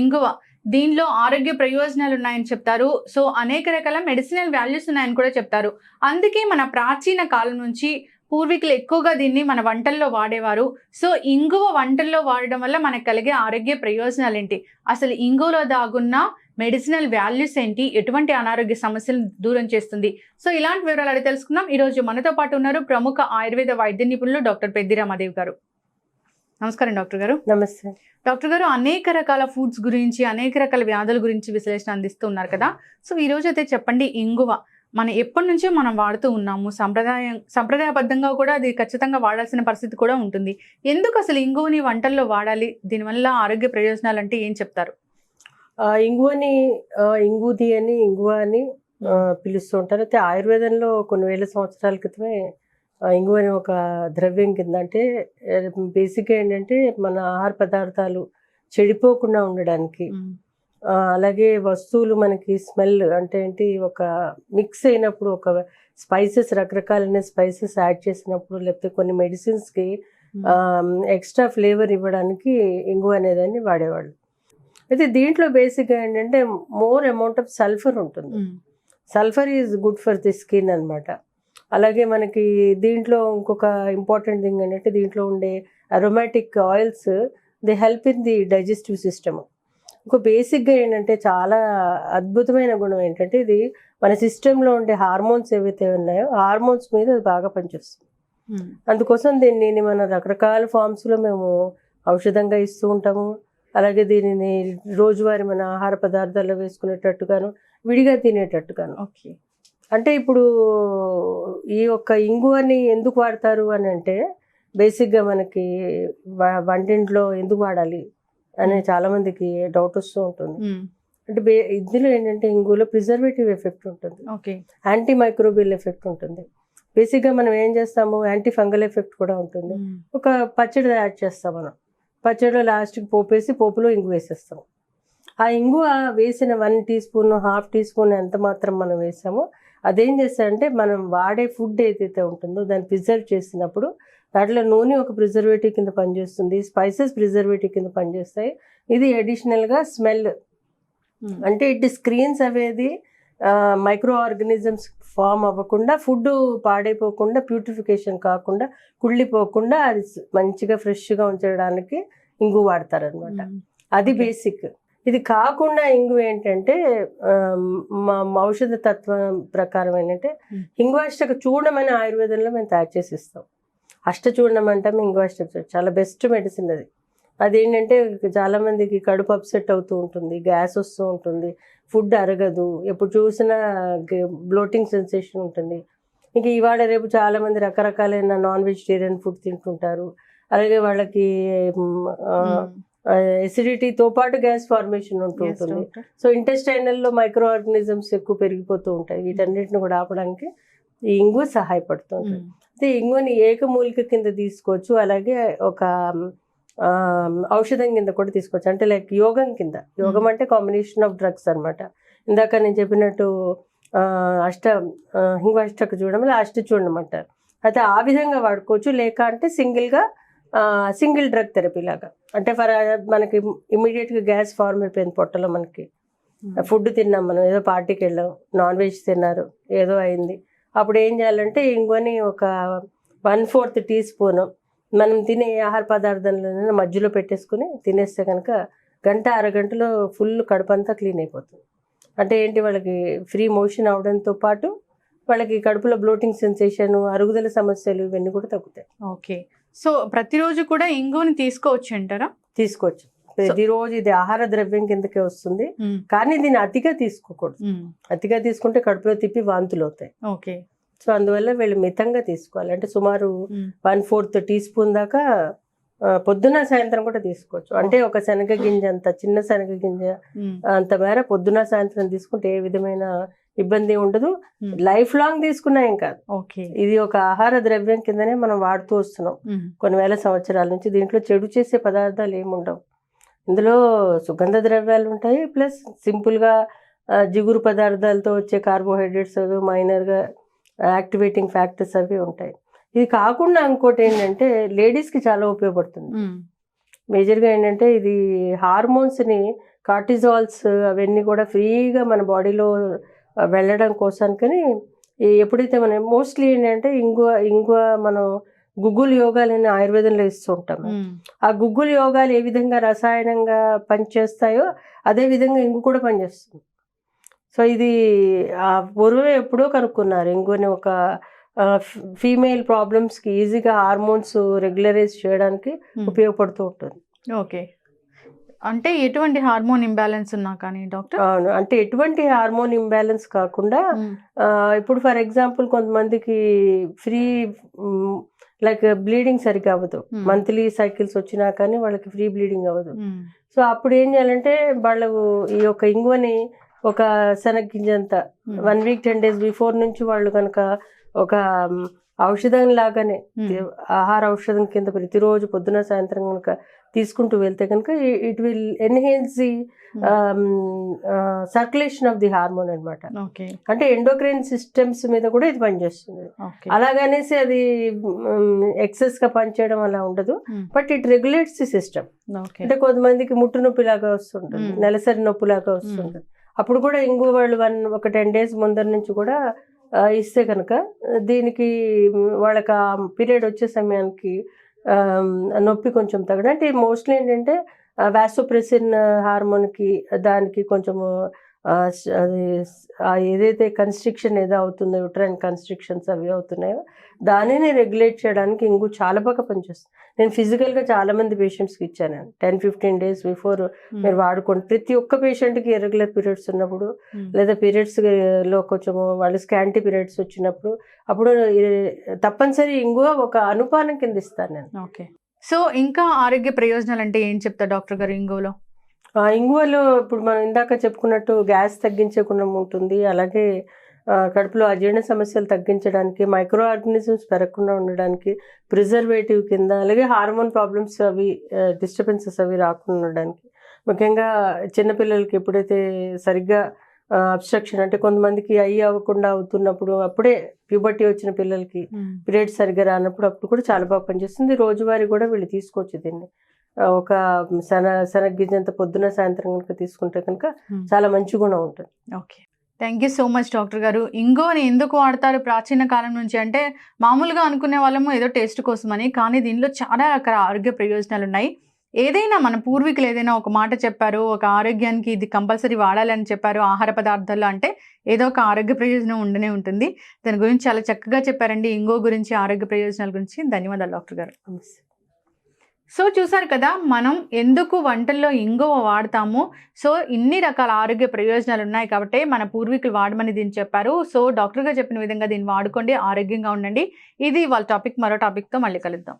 ఇంగువ. దీనిలో ఆరోగ్య ప్రయోజనాలు ఉన్నాయని చెప్తారు. సో అనేక రకాల మెడిసినల్ వాల్యూస్ ఉన్నాయని కూడా చెప్తారు. అందుకే మన ప్రాచీన కాలం నుంచి పూర్వీకులు ఎక్కువగా దీన్ని మన వంటల్లో వాడేవారు. సో ఇంగువ వంటల్లో వాడడం వల్ల మనకు కలిగే ఆరోగ్య ప్రయోజనాలు ఏంటి? అసలు ఇంగువలో దాగున్న మెడిసినల్ వాల్యూస్ ఏంటి? ఎటువంటి అనారోగ్య సమస్యలను దూరం చేస్తుంది? సో ఇలాంటి వివరాలు అడిగి తెలుసుకుందాం. ఈరోజు మనతో పాటు ఉన్నారు ప్రముఖ ఆయుర్వేద వైద్య నిపుణులు డాక్టర్ పెద్ది రామాదేవి గారు. నమస్కారం డాక్టర్ గారు. నమస్తే. డాక్టర్ గారు అనేక రకాల ఫుడ్స్ గురించి అనేక రకాల వ్యాధుల గురించి విశ్లేషణ అందిస్తూ ఉన్నారు కదా. సో ఈ రోజు అయితే చెప్పండి ఇంగువ. మనం ఎప్పటి నుంచో మనం వాడుతూ ఉన్నాము. సంప్రదాయం సంప్రదాయబద్ధంగా కూడా అది ఖచ్చితంగా వాడాల్సిన పరిస్థితి కూడా ఉంటుంది. ఎందుకు అసలు ఇంగువని వంటల్లో వాడాలి? దీనివల్ల ఆరోగ్య ప్రయోజనాలు అంటే ఏం చెప్తారు? ఇంగువని ఇంగుది అని ఇంగువ అని పిలుస్తూ ఉంటారు. అయితే ఆయుర్వేదంలో కొన్ని వేల సంవత్సరాల క్రితమే ఆ, ఇంగువ అని ఒక ద్రవ్యం కింద అంటే బేసిక్గా ఏంటంటే మన ఆహార పదార్థాలు చెడిపోకుండా ఉండడానికి. అలాగే వస్తువులు మనకి స్మెల్ అంటే ఏంటి ఒక మిక్స్ అయినప్పుడు ఒక స్పైసెస్ రకరకాలైన స్పైసెస్ యాడ్ చేసినప్పుడు లేకపోతే కొన్ని మెడిసిన్స్కి ఎక్స్ట్రా ఫ్లేవర్ ఇవ్వడానికి ఇంగువ అనేదాన్ని వాడేవాళ్ళు. అయితే దీంట్లో బేసిక్గా ఏంటంటే మోర్ అమౌంట్ ఆఫ్ సల్ఫర్ ఉంటుంది. Sulphur is good for the skin అన్నమాట. అలాగే మనకి దీంట్లో ఇంకొక ఇంపార్టెంట్ థింగ్ ఏంటంటే దీంట్లో ఉండే aromatic oils the help in the digestive system ఇంకో బేసిక్గా ఏంటంటే చాలా అద్భుతమైన గుణం ఏంటంటే ఇది మన సిస్టంలో ఉండే హార్మోన్స్ ఏవైతే ఉన్నాయో హార్మోన్స్ మీద అది బాగా పనిచేస్తుంది. అందుకోసం దీన్ని మన రకరకాల ఫామ్స్లో మేము ఔషధంగా ఇస్తూ ఉంటాము. అలాగే దీనిని రోజువారీ మన ఆహార పదార్థాల్లో వేసుకునేటట్టుగాను విడిగా తినేటట్టుగాను. ఓకే అంటే ఇప్పుడు ఈ యొక్క ఇంగువని ఎందుకు వాడతారు అని అంటే బేసిక్గా మనకి వంటింట్లో ఎందుకు వాడాలి అనే చాలా మందికి డౌట్ వస్తూ ఉంటుంది. అంటే ఇందులో ఏంటంటే ఇంగువలో ప్రిజర్వేటివ్ ఎఫెక్ట్ ఉంటుంది. ఓకే. యాంటీ మైక్రోబియల్ ఎఫెక్ట్ ఉంటుంది. బేసిక్గా మనం ఏం చేస్తాము? యాంటీ ఫంగల్ ఎఫెక్ట్ కూడా ఉంటుంది. ఒక పచ్చడి యాడ్ చేస్తాం మనం. పచ్చడిలో లాస్ట్కి పోపు వేసి పోపులో ఇంగు వేసేస్తాం. ఆ ఇంగువ వేసిన one teaspoon half teaspoon ఎంత మాత్రం మనం వేసామో అదేం చేస్తారంటే మనం వాడే ఫుడ్ ఏదైతే ఉంటుందో దాన్ని ప్రిజర్వ్ చేసినప్పుడు దాంట్లో నూనె ఒక ప్రిజర్వేటివ్ కింద పనిచేస్తుంది స్పైసెస్ ప్రిజర్వేటివ్ కింద పనిచేస్తాయి. ఇది అడిషనల్గా స్మెల్. అంటే ఇట్ స్క్రీన్స్ అవేది మైక్రో ఆర్గనిజమ్స్ ఫామ్ అవ్వకుండా ఫుడ్ పాడైపోకుండా ప్యూరిఫికేషన్ కాకుండా కుళ్ళిపోకుండా అది మంచిగా ఫ్రెష్గా ఉంచడానికి ఇంగు వాడతారనమాట అది Okay. బేసిక్. ఇది కాకుండా ఇంగు ఏంటంటే మా ఔషధ తత్వం ప్రకారం ఏంటంటే Hmm. హింగువాష్టక చూడమని ఆయుర్వేదంలో మేము తయారు చేసి ఇస్తాం అష్టచూర్ణం అంటాం హింగువాష్టక చూర్ణం. చాలా బెస్ట్ మెడిసిన్ అది. అదేంటంటే చాలా మందికి కడుపు అప్సెట్ అవుతూ ఉంటుంది గ్యాస్ వస్తూ ఉంటుంది ఫుడ్ అరగదు ఎప్పుడు చూసినా బ్లోటింగ్ సెన్సేషన్ ఉంటుంది. ఇంక ఇవాళ రేపు చాలా మంది రకరకాలైన నాన్ వెజిటేరియన్ ఫుడ్ తింటుంటారు. అలాగే వాళ్ళకి ఎసిడిటీతో పాటు గ్యాస్ ఫార్మేషన్ ఉంటూ ఉంటుంది. సో ఇంటెస్టైనల్లో మైక్రో ఆర్గనిజమ్స్ ఎక్కువ పెరిగిపోతూ ఉంటాయి. వీటన్నిటిని కూడా ఆపడానికి ఈ ఇంగు సహాయపడుతుంది. అయితే ఇంగుని ఏకమూలిక కింద తీసుకోవచ్చు. అలాగే ఒక ఔషధం కింద కూడా తీసుకోవచ్చు. అంటే లైక్ యోగం కింద. యోగం అంటే కాంబినేషన్ ఆఫ్ డ్రగ్స్ అన్నమాట. ఇందాక నేను చెప్పినట్టు అష్ట హింగాష్టక చూడడం అష్ట చూడడం అంటారు. అయితే ఆ విధంగా వాడుకోవచ్చు. లేక అంటే సింగిల్గా సింగిల్ డ్రగ్ థెరపీ లాగా. అంటే ఫర్ మనకి ఇమీడియట్గా గ్యాస్ ఫార్మ్ అయిపోయింది పొట్టలో మనకి. ఫుడ్ తిన్నాం మనం ఏదో పార్టీకి వెళ్ళాం నాన్ వెజ్ తిన్నారు ఏదో అయింది. అప్పుడు ఏం చేయాలంటే ఇంకొని ఒక వన్ ఫోర్త్ టీ స్పూన్ మనం తినే ఆహార పదార్థాలను మధ్యలో పెట్టేసుకుని తినేస్తే కనుక గంట అరగంటలో ఫుల్ కడుపంతా క్లీన్ అయిపోతుంది. అంటే ఏంటి వాళ్ళకి ఫ్రీ మోషన్ అవడంతో పాటు వాళ్ళకి కడుపులో బ్లోటింగ్ సెన్సేషన్ అరుగుదల సమస్యలు ఇవన్నీ కూడా తగ్గుతాయి. ఓకే. సో ప్రతిరోజు కూడా ఇంగువని తీసుకోవచ్చు. అంటారా తీసుకోవచ్చు ప్రతిరోజు ఇది ఆహార ద్రవ్యం కిందకే వస్తుంది. కానీ దీన్ని అతిగా తీసుకోకూడదు. అతిగా తీసుకుంటే కడుపులో తిప్పి వాంతులు అవుతాయి ఓకే. సో అందువల్ల వీళ్ళు మితంగా తీసుకోవాలి. అంటే సుమారు వన్ ఫోర్త్ టీ స్పూన్ దాకా పొద్దున సాయంత్రం కూడా తీసుకోవచ్చు. అంటే ఒక శనగ గింజ అంత చిన్న శనగ గింజ అంత మేర పొద్దున సాయంత్రం తీసుకుంటే ఏ విధమైన ఇబ్బంది ఉండదు. లైఫ్ లాంగ్ తీసుకున్నా ఏం కాదు. ఇది ఒక ఆహార ద్రవ్యం కిందనే మనం వాడుతూ వస్తున్నాం. కొన్ని వేల సంవత్సరాల నుంచి దీంట్లో చెడు చేసే పదార్థాలు ఏమి ఉండవు. ఇందులో సుగంధ ద్రవ్యాలు ఉంటాయి. ప్లస్ సింపుల్గా జిగురు పదార్థాలతో వచ్చే కార్బోహైడ్రేట్స్ అవి మైనర్గా యాక్టివేటింగ్ ఫ్యాక్టర్స్ అవి ఉంటాయి. ఇది కాకుండా ఇంకోటి ఏంటంటే లేడీస్కి చాలా ఉపయోగపడుతుంది. మేజర్గా ఏంటంటే ఇది హార్మోన్స్ని కార్టిజాల్స్ అవన్నీ కూడా ఫ్రీగా మన బాడీలో వెళ్ళడం కోసానికని ఎప్పుడైతే మనం మోస్ట్లీ ఏంటంటే ఇంగువ ఇంగువ మనం గుగ్గులు యోగాలని ఆయుర్వేదంలో ఇస్తూ ఉంటాం. ఆ గుగ్గులు యోగాలు ఏ విధంగా రసాయనంగా పనిచేస్తాయో అదే విధంగా ఇంగు కూడా పనిచేస్తుంది. సో ఇది ఆ పూర్వమే ఎప్పుడో కనుక్కున్నారు. ఇంగుని ఒక ఫీమేల్ ప్రాబ్లమ్స్కి ఈజీగా హార్మోన్స్ రెగ్యులరైజ్ చేయడానికి మ్మ్. ఉపయోగపడుతూ ఉంటుంది. ఓకే. అంటే ఎటువంటి హార్మోన్ ఇంబ్యాలెన్స్ ఉన్నా కానీ డాక్టర్? అవును. అంటే ఎటువంటి హార్మోన్ ఇంబ్యాలెన్స్ కాకుండా ఆ, ఇప్పుడు ఫర్ ఎగ్జాంపుల్ కొంతమందికి ఫ్రీ లైక్ బ్లీడింగ్ సరిగ్గా అవ్వదు. Hmm. మంత్లీ సైకిల్స్ వచ్చినా కానీ వాళ్ళకి ఫ్రీ బ్లీడింగ్ అవ్వదు. సో అప్పుడు ఏం చేయాలంటే వాళ్ళు ఈ యొక్క ఇంగువని ఒక శనగ్గింజంత. One week ten days before నుంచి వాళ్ళు కనుక ఒక ఔషధం లాగానే ఆహార ఔషధం కింద ప్రతిరోజు పొద్దున సాయంత్రం కనుక తీసుకుంటూ వెళ్తే కనుక it will enhance the circulation of the hormone అన్నమాట. ఓకే. అంటే ఎండోక్రైన్ సిస్టమ్స్ మీద కూడా ఇది పనిచేస్తుంది. అలాగనేసి అది ఎక్సెస్గా పనిచేయడం అలా ఉండదు. But it regulates the system అంటే కొంతమందికి ముట్టు నొప్పి లాగా వస్తుంటుంది. Mm. నెలసరి నొప్పి లాగా వస్తుంటుంది అప్పుడు కూడా ఇంగు వాళ్ళు వన్ ఒక టెన్ డేస్ ముందర నుంచి కూడా ఇస్తే కనుక దీనికి వాళ్ళకి ఆ పీరియడ్ వచ్చే సమయానికి నొప్పి కొంచెం తగ్గడం. అంటే మోస్ట్లీ ఏంటంటే వ్యాసోప్రెసిన్ హార్మోన్కి దానికి కొంచెము అది ఏదైతే కన్స్ట్రిక్షన్ ఏదో అవుతుందో యుట్రైన్ కన్స్ట్రిక్షన్స్ అవి అవుతున్నాయో దానిని రెగ్యులేట్ చేయడానికి ఇంగు చాలా బాగా పనిచేస్తుంది నేను ఫిజికల్గా చాలా మంది పేషెంట్స్కి ఇచ్చాను. టెన్ ఫిఫ్టీన్ డేస్ బిఫోర్ మీరు వాడుకోండి. ప్రతి ఒక్క పేషెంట్కి ఇర్రెగ్యులర్ పీరియడ్స్ ఉన్నప్పుడు లేదా పీరియడ్స్లో కొంచెం వాళ్ళు స్కాంటీ పీరియడ్స్ వచ్చినప్పుడు అప్పుడు తప్పనిసరి ఇంగువ ఒక అనుపానం కింద ఇస్తాను నేను. ఓకే. సో ఇంకా ఆరోగ్య ప్రయోజనాలు అంటే ఏం చెప్తారు డాక్టర్ గారు ఇంగువలో? ఆ ఇంగువలో ఇప్పుడు మనం ఇందాక చెప్పుకున్నట్టు గ్యాస్ తగ్గించే గుణం ఉంటుంది. అలాగే కడుపులో అజీర్ణ సమస్యలు తగ్గించడానికి మైక్రో ఆర్గానిజమ్స్ పెరగకుండా ఉండడానికి ప్రిజర్వేటివ్ కింద అలాగే హార్మోన్ ప్రాబ్లమ్స్ అవి డిస్టర్బెన్సెస్ అవి రాకుండా ఉండడానికి. ముఖ్యంగా చిన్నపిల్లలకి ఎప్పుడైతే సరిగ్గా అబ్స్ట్రక్షన్ అంటే కొంతమందికి అయ్యి అవ్వకుండా అవుతున్నప్పుడు అప్పుడే ప్యూబర్టీ వచ్చిన పిల్లలకి పీరియడ్స్ సరిగ్గా రానప్పుడు అప్పుడు కూడా చాలా బాగా పనిచేస్తుంది. రోజువారీ కూడా వీళ్ళు తీసుకోవచ్చు దీన్ని. ఒక శన శనగ్గింజంత పొద్దున సాయంత్రం కనుక తీసుకుంటే కనుక చాలా మంచి గుణం ఉంటుంది. Okay thank you so much doctor గారు. ఇంగోని ఎందుకు వాడతారు ప్రాచీన కాలం నుంచి అంటే మామూలుగా అనుకునే వాళ్ళము ఏదో టేస్ట్ కోసమని కానీ దీనిలో చాలా రకాల ఆరోగ్య ప్రయోజనాలు ఉన్నాయి. ఏదైనా మన పూర్వీకులు ఏదైనా ఒక మాట చెప్పారు ఒక ఆరోగ్యానికి ఇది కంపల్సరీ వాడాలని చెప్పారు ఆహార పదార్థాల్లో అంటే ఏదో ఒక ఆరోగ్య ప్రయోజనం ఉండనే ఉంటుంది. దాని గురించి చాలా చక్కగా చెప్పారండి. ఇంగో గురించి ఆరోగ్య ప్రయోజనాల గురించి. ధన్యవాదాలు డాక్టర్ గారు. సో చూసారు కదా మనం ఎందుకు వంటల్లో ఇంగువ వాడతాము? సో ఇన్ని రకాల ఆరోగ్య ప్రయోజనాలు ఉన్నాయి కాబట్టి మన పూర్వీకులు వాడమని దీన్ని చెప్పారు. సో డాక్టర్గా చెప్పిన విధంగా దీన్ని వాడుకోండి ఆరోగ్యంగా ఉండండి. ఇది వాళ్ళ టాపిక్ మరో టాపిక్తో మళ్ళీ కలుద్దాం.